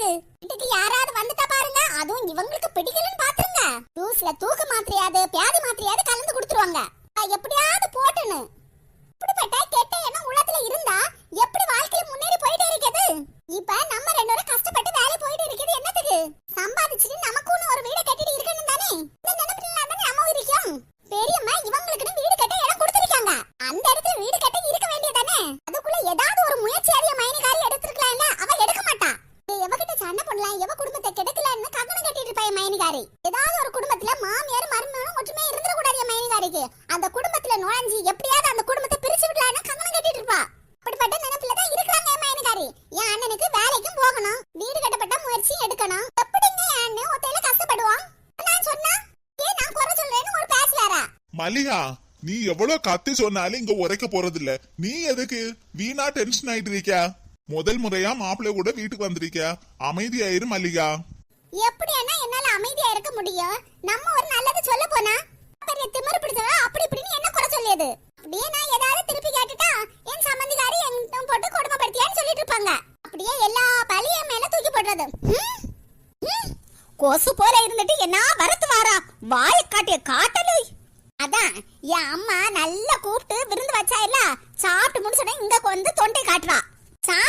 என்னத்துக்கு வீட்டுக்கு யாராவது வந்துட்டா பாருங்க. அதுவும் இவங்களுக்கு பிடிக்கலன்னு பாத்துருங்க. ஜூஸ்ல தூக்க மாத்திரையாவது பியாதி மாத்திரையாவது கலந்து கொடுத்துருவாங்க. எப்படியாவது போட்டுன்னு. மைனிகாரி. ஏதாவது ஒரு குடும்பத்துல மாமியார் மருமகனும் ஒற்றுமே இருந்துட கூடாது மைனிகாரிக்கு. அந்த குடும்பத்துல நுழைஞ்சு எப்படியாவது அந்த குடும்பத்தை பிரிச்சு விடலாம்னு கங்கணம் கட்டிட்டு இருப்பா. அப்படிப்பட்ட நினைப்புல தான் இருக்காங்க மைனிகாரி. என் அண்ணனுக்கு வேலைக்கும் போகணும். வீடு கட்டப்பட்ட முயற்சி எடுக்கணும். எப்படிங்க என் அண்ணன் ஒத்தையில கஷ்டப்படுவான்? நான் சொன்னா ஏன் நான் குறை சொல்றேன்னு ஒரு பேச்சு வேற மல்லிகா நீ எவ்வளவு கத்தி சொன்னாலும் இங்க உரைக்க போறதில்ல. நீ எதுக்கு? வீணா டென்ஷன் ஆயிட்டு இருக்கியா? முதல் முறையா மாப்பிள்ளை கூட வீட்டுக்கு வந்திருக்கியா? அமைதியாயிரு மல்லிகா. எப்படியானா என்னால அமைதியா இருக்க முடியும்? நம்ம ஒரு நல்லது சொல்ல போனா பெரிய திமிரு பிடிச்சவா அப்படி இப்படின்னு என்ன குறை சொல்லியது? அப்படியே நான் ஏதாவது திருப்பி கேட்டுட்டா என் சம்மந்திகாரி என்கிட்ட போட்டு கொடுமைப்படுத்தியான்னு சொல்லிட்டு இருப்பாங்க. அப்படியே எல்லா பழியும் மேல தூக்கி போடுறது. கொசு போல இருந்துட்டு என்ன வரத்து வாரா? வாய் காட்டிய காட்டலு. அதான் என் அம்மா நல்லா கூப்பிட்டு விருந்து வச்சா இல்ல சாப்பிட்டு முடிச்சோட இங்க வந்து தொண்டை காட்டுறா. சாப்பிட்டு